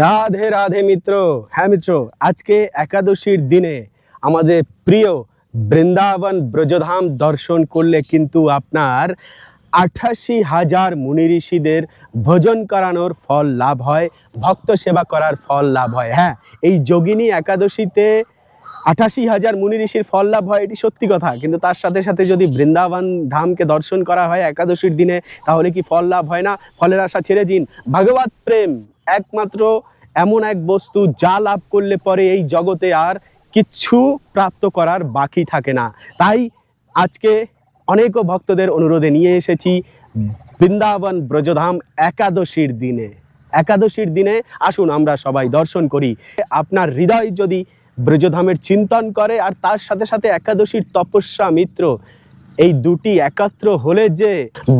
রাধে রাধে মিত্র। হ্যাঁ মিত্র, আজকে একাদশীর দিনে আমাদের প্রিয় বৃন্দাবন ব্রজধাম দর্শন করলে কিন্তু আপনার আঠাশি হাজার মুনি ঋষিদের ভোজন করানোর ফল লাভ হয়, ভক্ত সেবা করার ফল লাভ হয়। হ্যাঁ এই যোগিনী একাদশীতে আঠাশি হাজার মুনি ঋষির ফল লাভ হয়, এটি সত্যি কথা। কিন্তু তার সাথে সাথে যদি বৃন্দাবন ধামকে দর্শন করা হয় একাদশীর দিনে, তাহলে কি ফল লাভ হয় না? ফলের আশা ছেড়ে দিন। ভগবত প্রেম। একমাত্র এমন এক বস্তু যা লাভ করলে পরে এই জগতে আর কিচ্ছু প্রাপ্ত করার বাকি থাকে না। তাই আজকে অনেক ভক্তদের অনুরোধে নিয়ে এসেছি বৃন্দাবন ব্রজধাম একাদশীর দিনে। একাদশীর দিনে আসুন আমরা সবাই দর্শন করি। আপনার হৃদয় যদি ব্রজধামের চিন্তন করে আর তার সাথে সাথে একাদশীর তপস্যা মিত্র এই দুটি একত্র হলে যে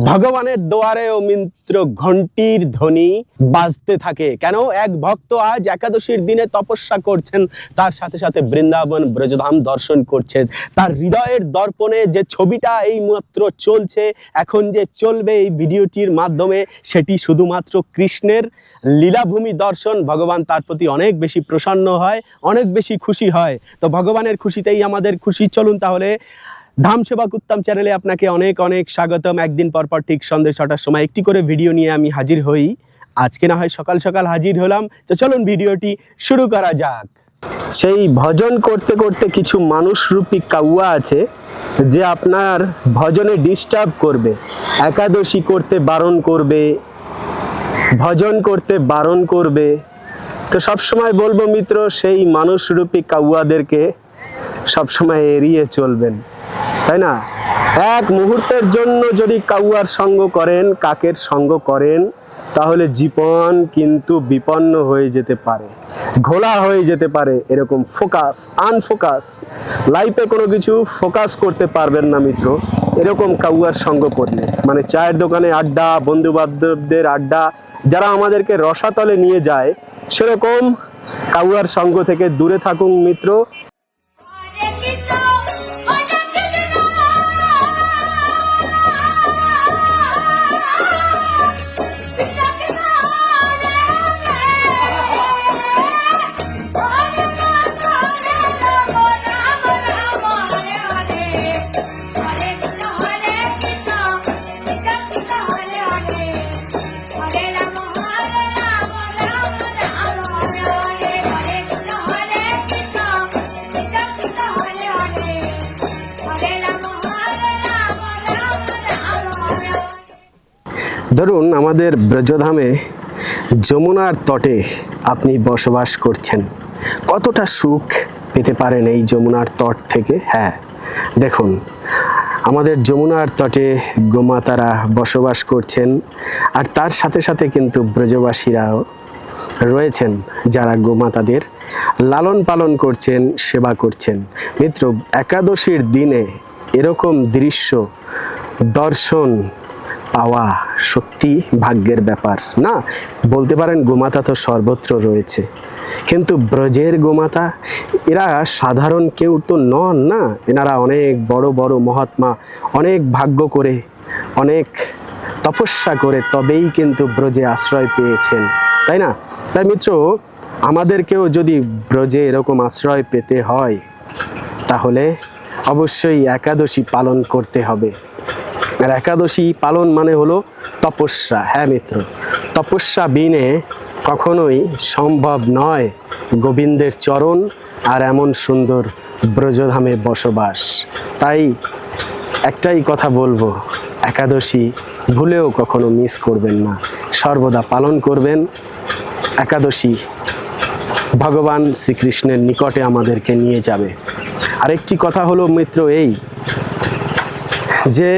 ভগবানের দোয়ারে ও মিত্র ঘন্টির ধ্বনি বাজতে থাকে। কেন? এক ভক্ত আজ একাদশীর দিনে তপস্যা করছেন, তার সাথে সাথে বৃন্দাবন ব্রজধাম দর্শন করছেন। তার হৃদয়ের দর্পণে যে ছবিটা এই মাত্র চলছে, এখন যে চলবে এই ভিডিওটির মাধ্যমে, সেটি শুধুমাত্র কৃষ্ণের লীলাভূমি দর্শন। ভগবান তার প্রতি অনেক বেশি প্রসন্ন হয়, অনেক বেশি খুশি হয়। তো ভগবানের খুশিতেই আমাদের খুশি। চলুন তাহলে ধাম সেবক উত্তম চ্যানেলে আপনাকে অনেক অনেক স্বাগতম। একদিন পর পর ঠিক সন্ধ্যে ছটার সময় একটি করে ভিডিও নিয়ে আমি হাজির হই। আজকে না হয় সকাল সকাল হাজির হলাম। তো চলুন ভিডিওটি শুরু করা যাক। সেই ভজন করতে করতে কিছু মানুষরূপী কাউয়া আছে যে আপনার ভজনে ডিস্টার্ব করবে, একাদশী করতে বারণ করবে, ভজন করতে বারণ করবে। তো সবসময় বলব মিত্র, সেই মানুষরূপী কাউয়াদেরকে সবসময় এড়িয়ে চলবেন। তাই না? এক মুহূর্তের জন্য যদি কাউয়ার সঙ্গ করেন, কাকের সঙ্গ করেন, তাহলে জীবন কিন্তু বিপন্ন হয়ে যেতে পারে, ঘোলা হয়ে যেতে পারে এরকম ফোকাস আনফোকাস লাইফে কোনো কিছু ফোকাস করতে পারবেন না মিত্র, এরকম কাউয়ার সঙ্গ করলে। মানে চায়ের দোকানে আড্ডা বন্ধু বান্ধবদের আড্ডা, যারা আমাদেরকে রসাতলে নিয়ে যায়, সেরকম কাউয়ার সঙ্গ থেকে দূরে থাকুন মিত্র। ধরুন আমাদের ব্রজধামে যমুনার তটে আপনি বসবাস করছেন, কতটা সুখ পেতে পারেন এই যমুনার তট থেকে? হ্যাঁ দেখুন, আমাদের যমুনার তটে গোমাতারা বসবাস করছেন আর তার সাথে সাথে কিন্তু ব্রজবাসীরাও রয়েছেন যারা গোমাতাদের লালন পালন করছেন, সেবা করছেন। মিত্র, একাদশীর দিনে এরকম দৃশ্য, দর্শন পাওয়া সত্যি ভাগ্যের ব্যাপার। না, বলতে পারেন গোমাতা তো সর্বত্র রয়েছে। কিন্তু ব্রজের গোমাতা, এরা সাধারণ কেউ তো নন না? এনারা অনেক বড় বড় মহাত্মা, অনেক ভাগ্য করে, অনেক তপস্যা করে তবেই কিন্তু ব্রজে আশ্রয় পেয়েছেন। তাই না? তাই মিত্র, আমাদেরকেও যদি ব্রজে এরকম আশ্রয় পেতে হয়, তাহলে অবশ্যই একাদশী পালন করতে হবে। আর একাদশী পালন মানে হলো তপস্যা। হ্যাঁ মিত্র, তপস্যা বিনে কখনোই সম্ভব নয় গোবিন্দের চরণ আর এমন সুন্দর ব্রজধামে বসবাস। তাই একটাই কথা বলব, একাদশী ভুলেও কখনো মিস করবেন না। সর্বদা পালন করবেন। একাদশী ভগবান শ্রীকৃষ্ণের নিকটে আমাদেরকে নিয়ে যাবে। আরেকটি কথা হলো মিত্র, এই যে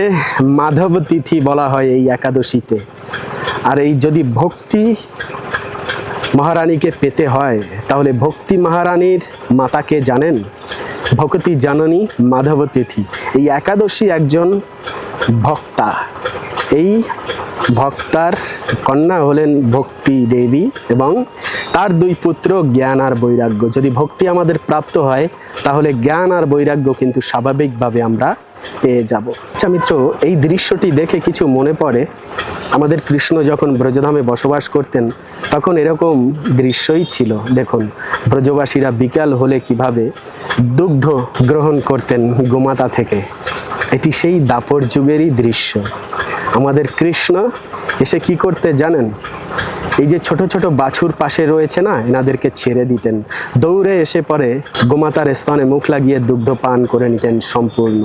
মাধব তিথি বলা হয় এই একাদশীতে। আর এই যদি ভক্তি মহারানীকে পেতে হয়, তাহলে ভক্তি মহারানীর মাতাকে জানেন ভক্তি জাননী মাধব তিথি। এই একাদশী একজন ভক্তা। এই ভক্তার কন্যা হলেন ভক্তি দেবী এবং তার দুই পুত্র জ্ঞান আর বৈরাগ্য। যদি ভক্তি আমাদের প্রাপ্ত হয়, তাহলে জ্ঞান আর বৈরাগ্য কিন্তু স্বাভাবিকভাবে আমরা পেয়ে যাব। আচ্ছা মিত্র, এই দৃশ্যটি দেখে কিছু মনে পড়ে? আমাদের কৃষ্ণ যখন ব্রজধামে বসবাস করতেন, তখন এরকম দৃশ্যই ছিল। দেখুন, ব্রজবাসীরা বিকাল হলে কীভাবে দুগ্ধ গ্রহণ করতেন গোমাতা থেকে। এটি সেই দাপর যুগেরই দৃশ্য। আমাদের কৃষ্ণ এসে কি করতে জানেন? এই যে ছোট ছোট বাছুর পাশে রয়েছে না, এনাদেরকে ছেড়ে দিতেন। দৌড়ে এসে পরে গোমাতার স্তনে মুখ লাগিয়ে দুগ্ধ পান করে নিতেন সম্পূর্ণ।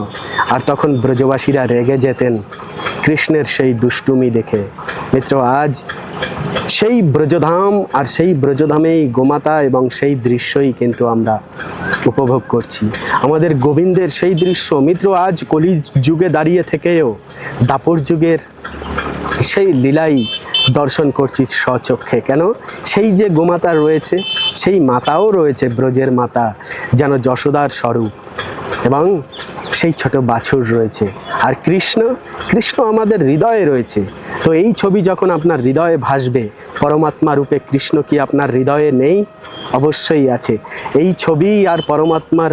আর তখন ব্রজবাসীরা রেগে যেতেন কৃষ্ণের সেই দুষ্টুমি দেখে। মিত্র, আজ সেই ব্রজধাম আর সেই ব্রজধামেই গোমাতা এবং সেই দৃশ্যই কিন্তু আমরা উপভোগ করছি। আমাদের গোবিন্দের সেই দৃশ্য, মিত্র, আজ কলি যুগে দাঁড়িয়ে থেকেও, দাপর যুগের সেই লীলাই দর্শন করছি স্বচক্ষে। কেন? সেই যে গোমাতা রয়েছে, সেই মাতাও রয়েছে ব্রজের মাতা, যেন যশোদার স্বরূপ। এবং সেই ছোট বাছুর রয়েছে। আর কৃষ্ণ কৃষ্ণ আমাদের হৃদয়ে রয়েছে। তো এই ছবি যখন আপনার হৃদয়ে ভাসবে, পরমাত্মা রূপে কৃষ্ণ কি আপনার হৃদয়ে নেই? অবশ্যই আছে। এই ছবি আর পরমাত্মার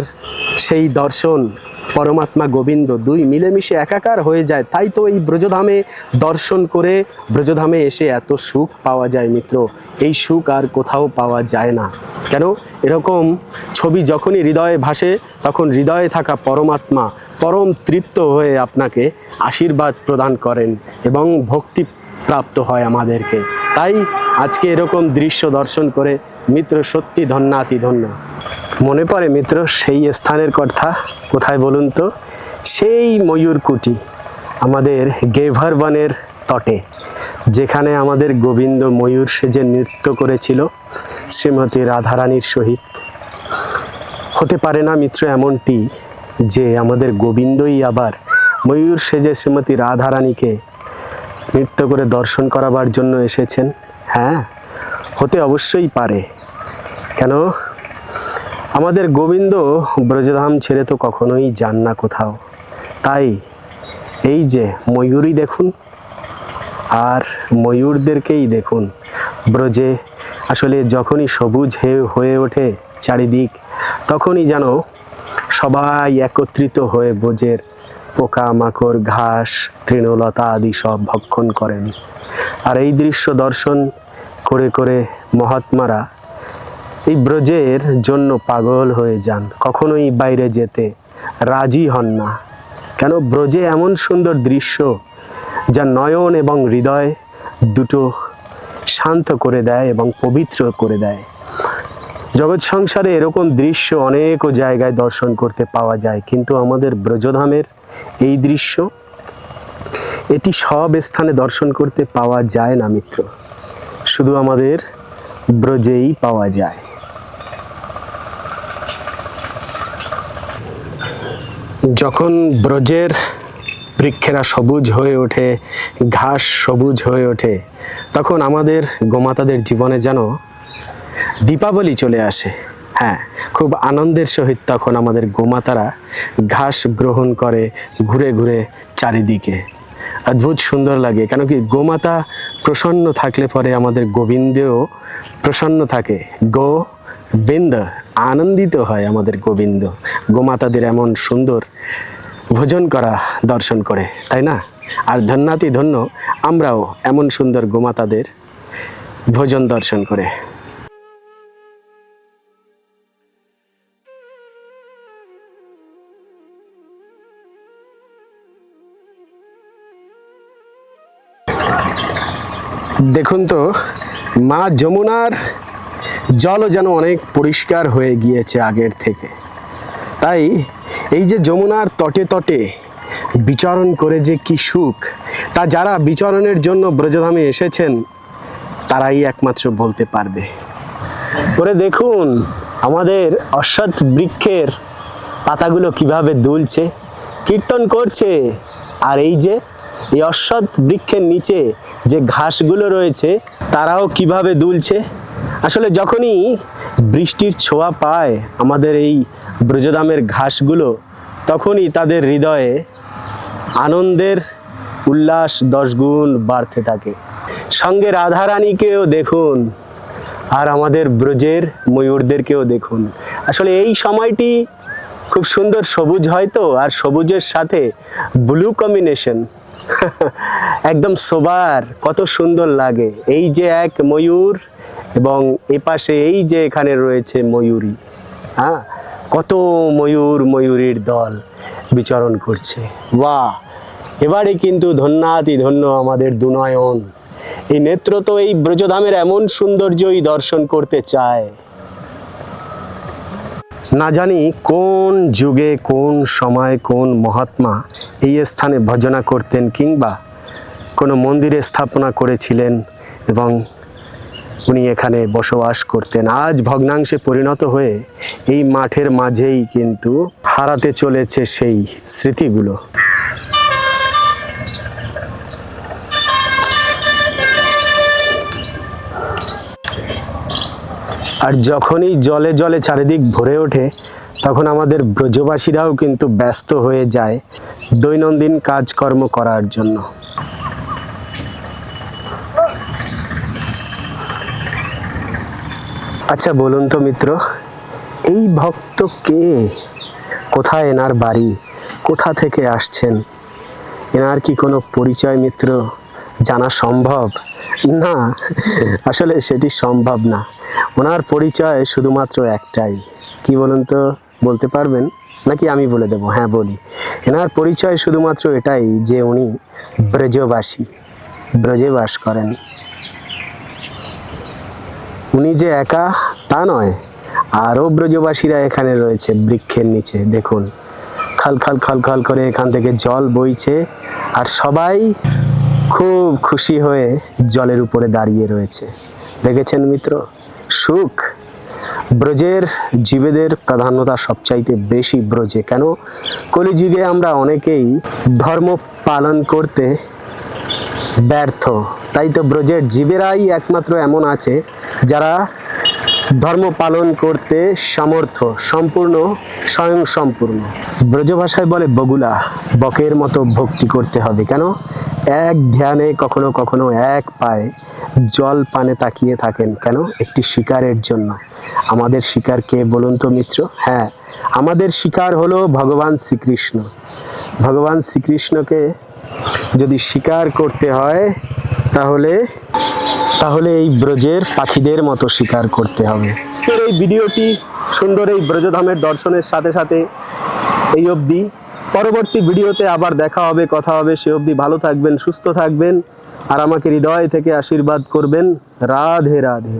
সেই দর্শন পরমাত্মা গোবিন্দ দুই মিলেমিশে একাকার হয়ে যায়। তাই তো এই ব্রজধামে দর্শন করে ব্রজধামে এসে এত সুখ পাওয়া যায় মিত্র। এই সুখ আর কোথাও পাওয়া যায় না। কেন? এরকম ছবি যখনই হৃদয়ে ভাসে, তখন হৃদয়ে থাকা পরমাত্মা পরম তৃপ্ত হয়ে আপনাকে আশীর্বাদ প্রদান করেন এবং ভক্তি প্রাপ্ত হয় আমাদেরকে। তাই আজকে এরকম দৃশ্য দর্শন করে মিত্র সত্যি ধন্যাতি ধন্য। মনে পড়ে মিত্র, সেই স্থানের কথা কোথায় বলুন তো? সেই ময়ূরকুটি আমাদের গেভার বনের তটে, যেখানে আমাদের গোবিন্দ ময়ূর সেজে নৃত্য করেছিল শ্রীমতী রাধারানীর সহিত। হতে পারে না মিত্র এমনটি যে আমাদের গোবিন্দই আবার ময়ূর সেজে শ্রীমতী রাধারানীকে নৃত্য করে দর্শন করাবার জন্য এসেছেন? হ্যাঁ হতে অবশ্যই পারে। কেন? আমাদের গোবিন্দ ব্রজধাম ছেড়ে তো কখনোই যান না কোথাও। তাই এই যে ময়ূরই দেখুন, আর ময়ূরদেরকেই দেখুন। ব্রজে আসলে যখনই সবুজ হয়ে ওঠে চারিদিক, তখনই যেন সবাই একত্রিত হয়ে ব্রজের পোকামাকড়, ঘাস, তৃণলতা আদি সব ভক্ষণ করেন। আর এই দৃশ্য দর্শন করে করে মহাত্মারা এই ব্রজের জন্য পাগল হয়ে যান, কখনোই বাইরে যেতে রাজি হন না। কেন ব্রজে এমন সুন্দর দৃশ্য যা নয়ন এবং হৃদয় দুটো শান্ত করে দেয় এবং পবিত্র করে দেয়। জগৎ সংসারে এরকম দৃশ্য অনেকও জায়গায় দর্শন করতে পাওয়া যায়, কিন্তু আমাদের ব্রজধামের এই দৃশ্য, এটি সব স্থানে দর্শন করতে পাওয়া যায় না, মিত্র। শুধু আমাদের ব্রজেই পাওয়া যায়। যখন ব্রজের বৃক্ষেরা সবুজ হয়ে ওঠে, ঘাস সবুজ হয়ে ওঠে, তখন আমাদের গোমাতাদের জীবনে যেন দীপাবলি চলে আসে। হ্যাঁ খুব আনন্দের সহিত তখন আমাদের গোমাতারা ঘাস গ্রহণ করে ঘুরে ঘুরে চারিদিকে। অদ্ভুত সুন্দর লাগে, কেন কি গোমাতা প্রসন্ন থাকলে পরে আমাদের গোবিন্দেও প্রসন্ন থাকে। গো বিন্দ, আনন্দিত হয় আমাদের গোবিন্দ। গোমাতাদের এমন সুন্দর ভোজন করা, দর্শন করে, তাই না? আর ধন্যাতি ধন্য, আমরাও এমন সুন্দর গোমাতাদের ভোজন দর্শন করে। দেখুন তো, মা যমুনার জলও যেন অনেক পরিষ্কার হয়ে গিয়েছে আগের থেকে। তাই এই যে যমুনার তটে তটে বিচরণ করে যে কি সুখ, তা যারা বিচরণের জন্য ব্রজধামে এসেছেন, তারাই একমাত্র বলতে পারবে। করে দেখুন আমাদের অশ্বত্থ বৃক্ষের পাতাগুলো কীভাবে দুলছে, কীর্তন করছে, আর এই যে, এই অশ্বত্থ বৃক্ষের নিচে যে ঘাসগুলো রয়েছে, তারাও কীভাবে দুলছে আসলে যখনই বৃষ্টির ছোঁয়া পায় আমাদের এই ব্রজদামের ঘাসগুলো, তখনই তাদের হৃদয়ে আনন্দের উল্লাস দশগুণ বাড়তে থাকে। সঙ্গে রাধারানীকেও দেখুন আর আমাদের ব্রজের ময়ূরদেরকেও দেখুন। আসলে এই সময়টি খুব সুন্দর সবুজ হয় তো, আর সবুজের সাথে ব্লু কম্বিনেশন। একদম সোবার কত সুন্দর লাগে। এই যে এক ময়ূর এবং এপাশে এই যে এখানে রয়েছে ময়ূরী হ্যাঁ? কত ময়ূর ময়ূরীর দল বিচরণ করছে। বা এবারে কিন্তু ধন্যাতি ধন্য আমাদের দুনয়ন। এই নেত্র তো এই ব্রজধামের এমন সৌন্দর্যই দর্শন করতে চায়। না জানি কোন যুগে, কোন সময়, কোন মহাত্মা এই স্থানে ভজনা করতেন কিংবা কোনো মন্দিরে স্থাপনা করেছিলেন এবং উনি এখানে বসবাস করতেন। আজ ভগ্নাংশে পরিণত হয়ে এই মাঠের মাঝেই কিন্তু হারাতে চলেছে সেই স্মৃতিগুলো। আর যখনই জলে জলে চারিদিক ভরে ওঠে, তখন আমাদের ব্রজবাসীরাও কিন্তু ব্যস্ত হয়ে যায় দৈনন্দিন কাজকর্ম করার জন্য। আচ্ছা বলুন তো মিত্র, এই ভক্ত কে? কোথায় এনার বাড়ি? কোথা থেকে আসছেন? এনার কি কোনো পরিচয় মিত্র? জানা সম্ভব? না, আসলে সেটি সম্ভব না। ওনার পরিচয় শুধুমাত্র একটাই। কি বলুন তো, বলতে পারবেন? নাকি আমি বলে দেবো? হ্যাঁ বলি। এনার পরিচয় শুধুমাত্র এটাই যে উনি ব্রজবাসী। ব্রজে বাস করেন। যে একা, তা নয়। আরও ব্রজবাসীরা এখানে রয়েছে বৃক্ষের নিচে, দেখুন। খাল খাল খাল খাল করে এখান থেকে জল বইছে আর সবাই খুব খুশি হয়ে জলের উপরে দাঁড়িয়ে রয়েছে। দেখেছেন মিত্র? সুখ। ব্রজের জীবেদের প্রাধান্যতা সবচাইতে বেশি ব্রজে। কেন? কলিযুগে আমরা অনেকেই ধর্ম পালন করতে ব্যর্থ। তাই তো ব্রজের জীবেরাই একমাত্র এমন আছে যারা ধর্ম পালন করতে সামর্থ্য, সম্পূর্ণ, স্বয়ং সম্পূর্ণ। ব্রজ ভাষায় বলে বগুলা, বকের মতো ভক্তি করতে হবে কেন? এক ধ্যানে কখনো কখনো এক পায়ে জল পানে তাকিয়ে থাকেন কেন? একটি শিকারের জন্য। আমাদের শিকার কে বলুন তো মিত্র? হ্যাঁ আমাদের শিকার হলো ভগবান শ্রীকৃষ্ণ। ভগবান শ্রীকৃষ্ণকে যদি শিকার করতে হয়, তাহলে তাহলে এই ব্রজের পাখিদের মতো শিকার করতে হবে। আজকের এই ভিডিওটি সুন্দর এই ব্রজধামের দর্শনের সাথে সাথে এই অবধি। পরবর্তী ভিডিওতে আবার দেখা হবে, কথা হবে, সে অবধি ভালো থাকবেন, সুস্থ থাকবেন, আর আমাকে হৃদয় থেকে আশীর্বাদ করবেন। রাধে রাধে।